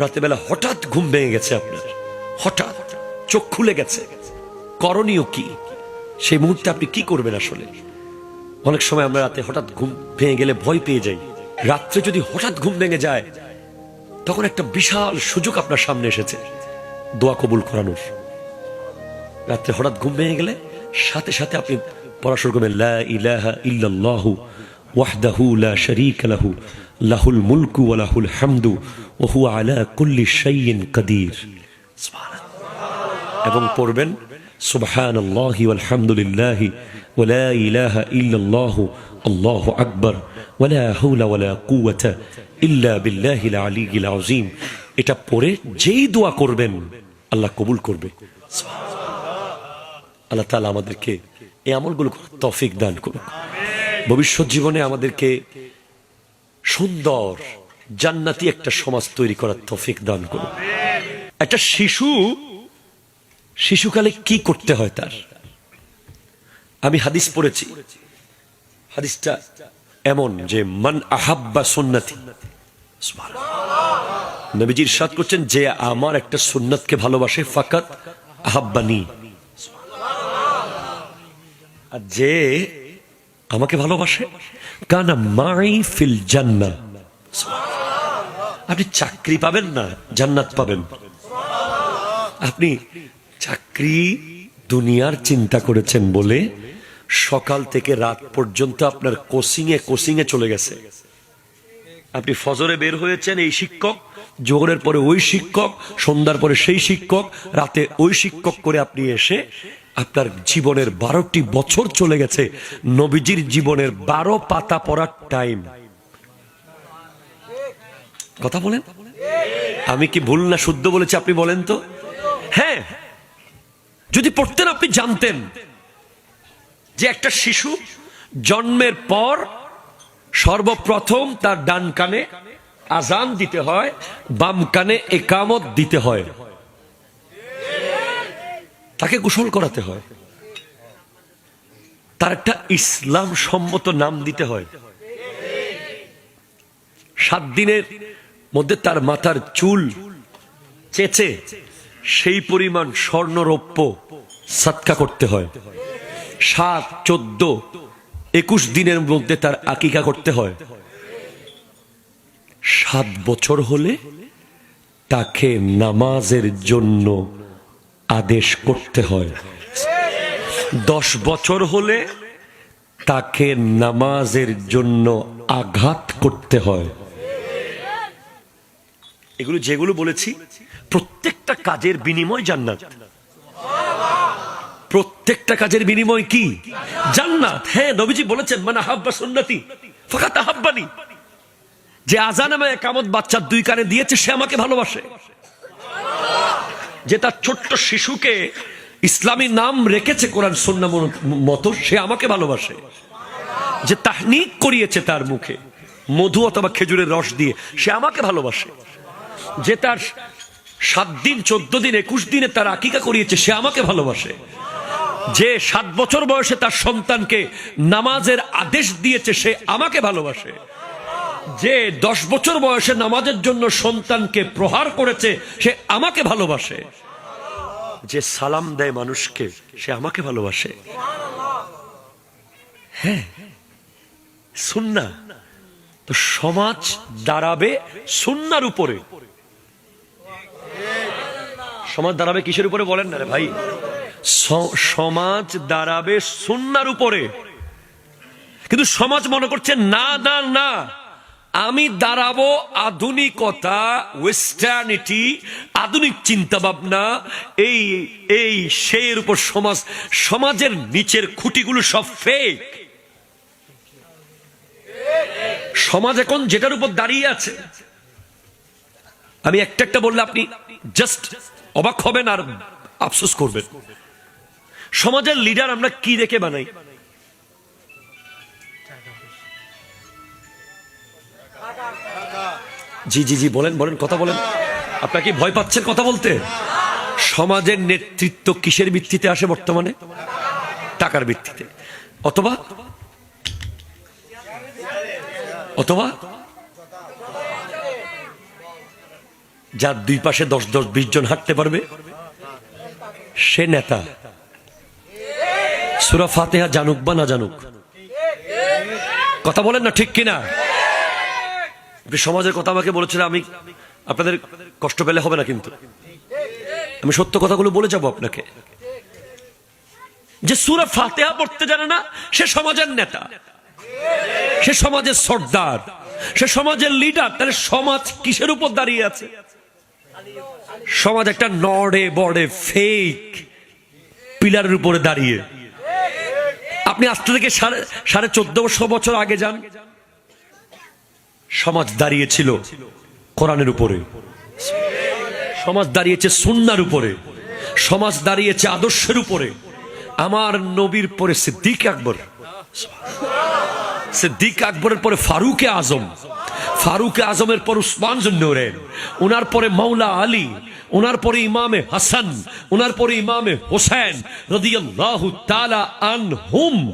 রাতেবেলা হঠাৎ ঘুম ভেঙে গেছে আপনার। হঠাৎ। চোখ খুলে গেছে। করণীয় কি? সেই মুহূর্তে আপনি কি করবেন আসলে? অনেক সময় আমরা রাতে হঠাৎ ঘুম ভেঙে গেলে ভয় পেয়ে যাই। রাত্রে যদি হঠাৎ ঘুম ভেঙে যায়, তখন একটা বিশাল সুযোগ আপনার সামনে এসেছে। দোয়া কবুল করানোর। রাত্রে হঠাৎ ঘুম ভেঙে গেলে সাথে সাথে আপনি পড়া শুরু করবেন ইল্লাল্লাহু ওয়াহদাহু লা শারীকা লাহু লাহুল মুলকু ওয়া লাহুল হামদু ওয়া হুয়া আলা কুল্লি শাইইন কাদির সুবহানাল্লাহ। এবং পড়বেন সুবহানাল্লাহি ওয়াল হামদুলিল্লাহি ওয়া লা ইলাহা ইল্লাল্লাহু আল্লাহু আকবার ওয়া লা হাওলা ওয়া লা কুওয়াতা ইল্লা বিল্লাহিল আলিয়্যিল আযীম এটা পড়ে যেই দোয়া করবেন আল্লাহ কবুল করবে আল্লাহ তালা আমাদেরকে এই আমলগুলো করার তফিক দান করুক ভবিষ্যৎ জীবনে আমাদেরকে সুন্দর, জান্নাতি একটা সমাজ তৈরি করার তফিক দান করুক একটা শিশু, শিশুকালে কি করতে হয় তার? আমি হাদিস পড়েছি। হাদিসটা এমন যে, মান আহাব্বা সুন্নাতি। নবীজির সাদ করছেন, যে আমার একটা সুন্নাতকে ভালোবাসে, ফাকাত আহাব্বানি। আর যে আমাকে ভালোবাসে? কানা মাই ফিল জান্না আপনি চাকরি পাবেন না, জান্নাত পাবেন। আপনি চাকরি দুনিয়ার চিন্তা করেছেন বলে সকাল থেকে রাত পর্যন্ত আপনার কোচিং এ কোচিং এ চলে গেছে। আপনি ফজরে বের হয়েছেন এই শিক্ষক, জোহরের পরে ওই শিক্ষক, সন্ধ্যার পরে সেই শিক্ষক, রাতে ওই শিক্ষক করে আপনি এসে আপনার জীবনের বারোটি বছর চলে গেছে। নবীজির জীবনের বারো পাতা পড়ার টাইম কথা বলেন? আমি কি ভুল না শুদ্ধ বলেছি আপনি বলেন তো? হ্যাঁ। যদি পড়তেন আপনি জানতেন যে একটা শিশু জন্মের পর সর্বপ্রথম তার ডান কানে আজান দিতে হয়, বাম কানে একামত দিতে হয়। তাকে গোসল করাতে হয়। তার একটা ইসলাম সম্মত নাম দিতে হয়। সাত দিনের মধ্যে তার মাথার চুল চেচে সেই পরিমাণ স্বর্ণরৌপ্য সৎকা করতে হয়। সাত, চোদ্দ, একুশ দিনের মধ্যে তার আকিকা করতে হয়। সাত বছর হলে তাকে নামাজের জন্য আদেশ করতে হয়। দশ বছর হলে তাকে নামাজের জন্য আঘাত করতে হয়। এগুলো যেগুলো বলেছি, প্রত্যেকটা কাজের বিনিময় জান্নাত। প্রত্যেকটা কাজের বিনিময় কি? জান্নাত। হ্যাঁ নবীজি বলেছেন মানে হাব্বা সুন্নতি ফাঁকা তাহাব্বানি যে আজান আমায় কামত বাচ্চার দুই কানে দিয়েছে, সে আমাকে ভালোবাসে। যে তার ছোট্ট শিশুকে ইসলামী নাম রেখেছে কোরআন সন্না মতো, সে আমাকে ভালোবাসে। যে তাহনিক করিয়েছে তার মুখে, মধু অথবা খেজুরের রস দিয়ে, সে আমাকে ভালোবাসে। যে তার সাত দিন, চোদ্দ দিন, একুশ দিনে তার আকিকা করিয়েছে, সে আমাকে ভালোবাসে। যে সাত বছর বয়সে তার সন্তানকে নামাজের আদেশ দিয়েছে, সে আমাকে ভালোবাসে। যে দশ বছর বয়সে নামাজের জন্য সন্তানকে প্রহার করেছে, সে আমাকে ভালোবাসে। যে সালাম দেয় মানুষকে, সে আমাকে ভালোবাসে। হ্যাঁ সুন্না। তো সমাজ দাঁড়াবে সুন্নার উপরে। সমাজ দাঁড়াবে কিসের উপরে বলেন না রে ভাই? সমাজ দাঁড়াবে সুন্নার উপরে। কিন্তু সমাজ মনে করছে, না না না। আমি দাঁড়াবো আধুনিকতা ওয়েস্টার্নিটি আধুনিক চিন্তা ভাবনা এই এই সেই উপর সমাজ, সমাজের নিচের খুঁটিগুলো সব ফেক সমাজ এখন যেটার উপর দাঁড়িয়ে আছে। আমি একটা একটা বললে আপনি জাস্ট অবাক হবেন আর আফসোস করবেন। সমাজের লিডার আমরা কি দেখে বানাই? জি জি জি, বলেন বলেন, কথা বলেন। আপনার কি ভয় পাচ্ছেন কথা বলতে? সমাজের নেতৃত্ব কিসের ভিত্তিতে আসে বর্তমানে? টাকার ভিত্তিতে। অথবা? অথবা? যার দুই পাশে দশ দশ, বিশ জন হাঁটতে পারবে, সে নেতা। সুরা ফাতেহা জানুক বা না জানুক। কথা বলেন না ঠিক কিনা? আপনি সমাজের কথা আমাকে বলেছিলেন আমি আপনাদের কষ্ট পেলে হবে না কিন্তু। আমি সত্য কথাগুলো বলে যাব আপনাকে। যে সুরা ফাতেহা পড়তে জানে না, সে সমাজের নেতা। সে সমাজের সর্দার। সে সমাজের লিডার। তাহলে সমাজ কিসের উপর দাঁড়িয়ে আছে? সমাজ একটা নড়ে বড়ে ফেক পিলারের উপরে দাঁড়িয়ে। আপনি আজ থেকে সাড়ে সাড়ে চোদ্দশো বছর আগে যান। সমাজ দাঁড়িয়েছিল কোরআনের উপরে। সমাজ দাঁড়িয়েছে সুন্নার উপরে। সমাজ দাঁড়িয়েছে আদর্শের উপরে। আমার নবীর পরে সিদ্দিক আকবর। সিদ্দিক আকবরের পরে ফারুকে আজম। ফারুকে আজমের পর উসমান জন্নুরেন ওনার পরে মাওলা আলী। ওনার পরে ইমামে হাসান। ওনার পরে ইমামে হোসেন। রদিয়াল্লাহু তাআলা আনহুম।